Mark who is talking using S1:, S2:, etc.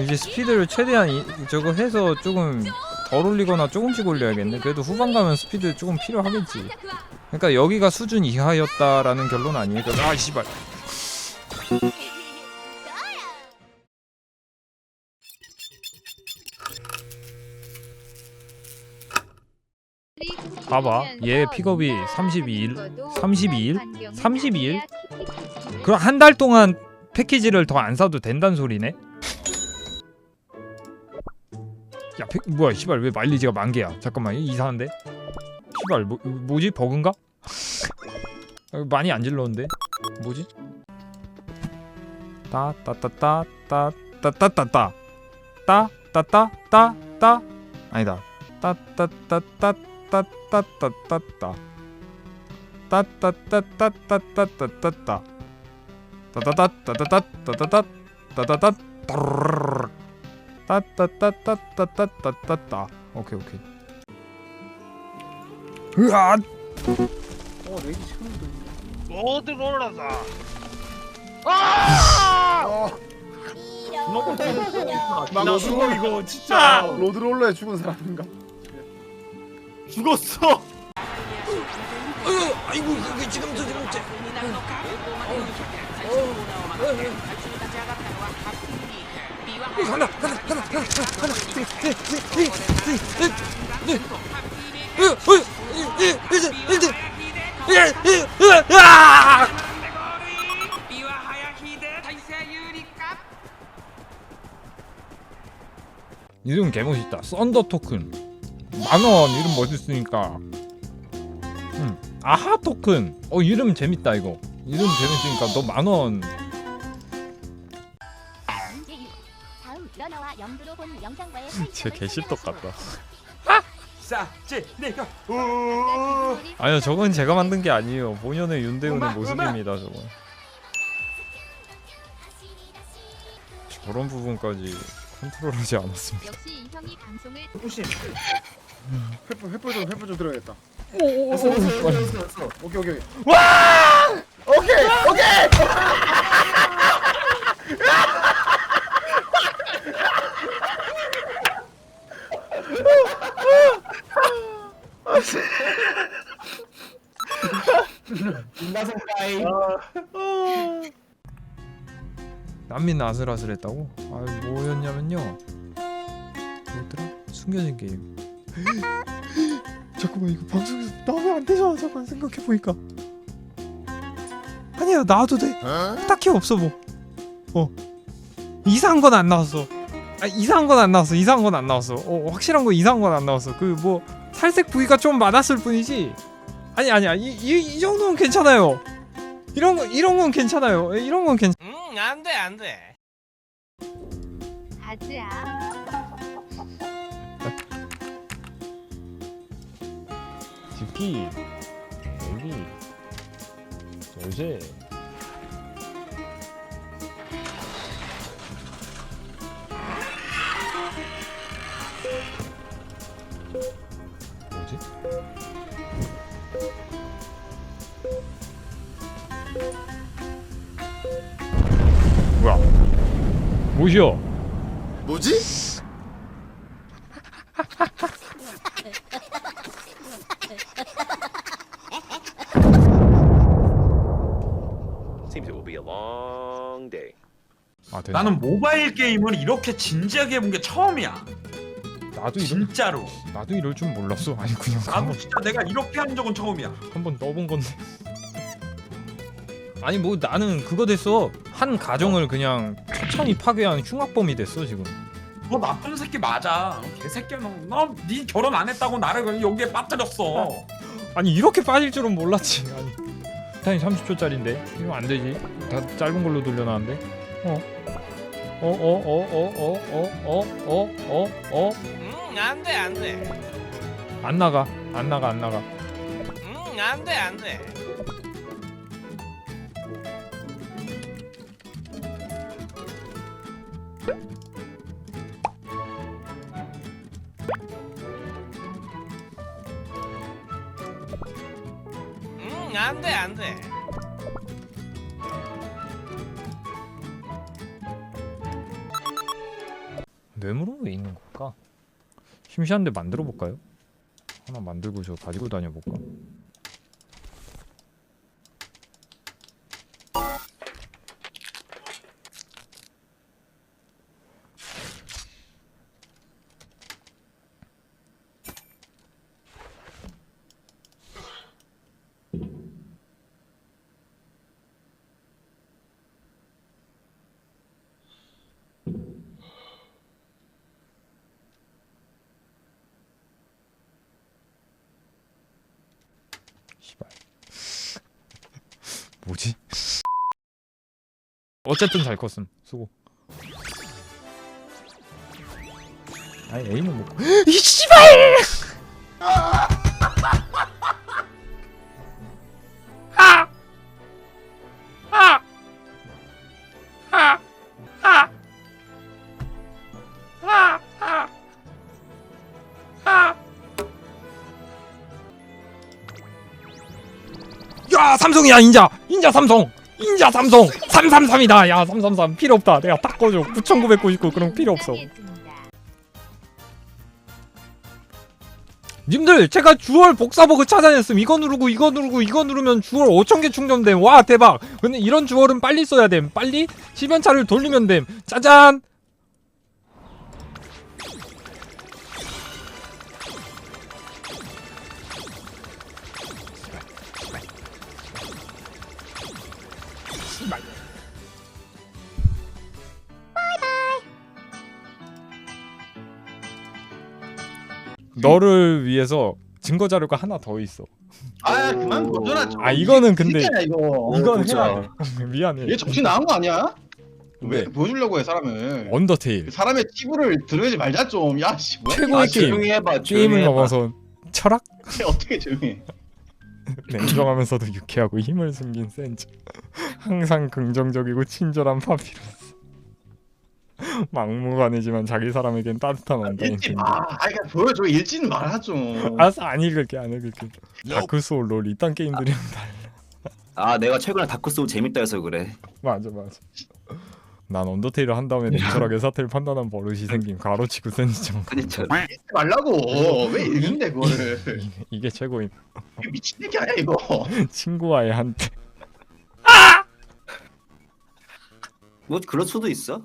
S1: 이제 스피드를 최대한 이, 저거 해서 조금 덜 올리거나 조금씩 올려야겠네. 그래도 후반 가면 스피드 조금 필요하겠지. 그러니까 여기가 수준 이하였다라는 결론 아니에요? 아 씨발. 봐봐. 얘 픽업이 32일, 32일, 32일. 그럼 한 달 동안 패키지를 더 안 사도 된다는 소리네? 야, 패, 뭐야, 씨발 왜 마일리지가 만 개야? 잠깐만, 이상한데? 씨발 뭐 뭐지 버그인가? 어, 많이 안 질렀는데 뭐지? 따따따따따따따따따 따따따따따 아니다 따따따따따따따따따 따따따따따따따따 따 따따따따따따따따따따 따따따따따따따따 오케이 오케이. 으아!
S2: 어 레디 처음도
S3: 모두 올라서 나나 죽어 이거 진짜.
S2: 로드롤러에 죽은 사람인가?
S3: 죽었어.
S1: 아이고 이게 지금 저 지금 제 하나 하나 하나 하나 하나 이름 개멋있다. 썬더 토큰. 만원 이름 멋있으니까. 음. 아하 토큰. 어 이름 재밌다 이거. 이름 재밌으니까 너 만원
S4: 다음 러너와 영두로 본 영상과의
S1: 쟤 개실떡 같다
S3: 싸지 내가
S1: 아니요 저건 제가 만든 게 아니에요 본연의 윤대훈의 모습입니다 저건 저런 부분까지 컨트롤하지 않았습니다
S4: 역시 이 형이 방송을
S3: 부심
S2: 횃불 횃불 좀 횃불 좀 들어야겠다.
S1: 오오오
S2: 오케이 오케이. 와! 오케이 오케이.
S3: 인나성 가이.
S1: 난민 아슬아슬했다고? 아 뭐였냐면요. 뭐였더라? 숨겨진 게임. 잠깐만 이거 방송에서 나오면 안 되잖아 잠깐 생각해 보니까. 아니야 나와도 돼. 딱히 없어 뭐 어. 이상한 건 안 나왔어. 아 이상한 건 안 나왔어 이상한 건 안 나왔어. 어 확실한 거 이상한 건 안 나왔어. 그 뭐 살색 부위가 좀 많았을 뿐이지. 아니 아니야 이, 이, 이 정도는 괜찮아요 이런 거 이런 건 괜찮아요. 이런 건 괜찮
S3: 응 안돼 안 돼.
S4: 가즈아
S1: 집기 여기 열쇠 뭐시여?
S2: 뭐지?
S5: Seems it will be a long day.
S1: 아.
S6: 나는 모바일 게임을 이렇게 진지하게 해본 게 처음이야.
S1: 나도 이럴
S6: 진짜로.
S1: 나도 이럴 줄 몰랐어. 아니 그냥
S6: 나도
S1: 한번
S6: 진짜 내가 이렇게 한 적은 처음이야.
S1: 한번 떠본 건데. 아니 뭐 나는 그거 됐어. 한 가정을 그냥 천천히 파괴한 흉악범이 됐어 지금.
S6: 너 나쁜 새끼 맞아. 개새끼야 너. 너네 결혼 안 했다고 나를 여기에 빠뜨렸어.
S1: 아니 이렇게 빠질 줄은 몰랐지. 아니. 타임 30초짜리인데 이거 안 되지. 다 짧은 걸로 돌려놨는데. 어.
S3: 어어어어어어어어어응 안돼 안돼
S1: 안 나가 안 나가 안 나가
S3: 응 안돼 안 돼 응 안돼 안 돼
S1: 뇌물은 왜 있는 걸까? 심시한데 만들어 볼까요? 하나 만들고 저 가지고 다녀 볼까? 뭐지? 어쨌든 잘 컸음. 수고. 아니 에임은 못. 이 씨발! 야 삼성이야 인자. 인자 삼성. 인자 삼성. 333이다. 야 333 필요 없다. 내가 딱 꺼줘. 9999 그럼 필요 없어. 님들 제가 주얼 복사버그 찾아냈음. 이거 누르고 이거 누르고 이거 누르면 주얼 5000개 충전됨. 와 대박. 근데 이런 주얼은 빨리 써야 됨. 빨리? 10연차를 돌리면 됨. 짜잔 너를 위해서 증거 자료가 하나 더 있어.
S7: 아 그만 좀.
S1: 아, 이거는 근데-
S7: 이거.
S1: 이건. 해야 돼. 미안해.
S7: 얘 정신 나간 거 아니야? 왜?
S1: 왜?
S7: 이렇게 보여주려고 해 사람을.
S1: 언더테일.
S7: 사람의 치부를 드러내지 말자 좀. 야 씨 뭐야
S1: 최고의
S7: 아,
S1: 게임.
S7: 조용히 해봐
S1: 게임을 넘어서 철학?
S7: 쟤 어떻게 조용히 해?
S1: 냉정하면서도 유쾌하고 힘을 숨긴 센즈. 항상 긍정적이고 친절한 파피루스 막무가내지만 자기 사람에겐 따뜻한 언더인
S7: 읽지 핑마 아니 그냥 보여줘. 읽지는 말아 좀
S1: 알았어 안 읽을게 안 읽을게. 다크 소울 롤 이딴 게임들이랑 달라.
S8: 아 내가 최근에 다크 소울 재밌다 해서 그래.
S1: 맞아 맞아. 난 언더테일을 한 다음에 냉철하게 사태를 판단한 버릇이 생김. 가로치고 정
S8: 그니까.
S7: 읽지 말라고. 왜 읽는데 그거를.
S1: 이게, 이게 최고임.
S7: 이게 미친 얘기 아니야 이거.
S1: 친구와의 한때.
S8: 뭐 그럴 수도 있어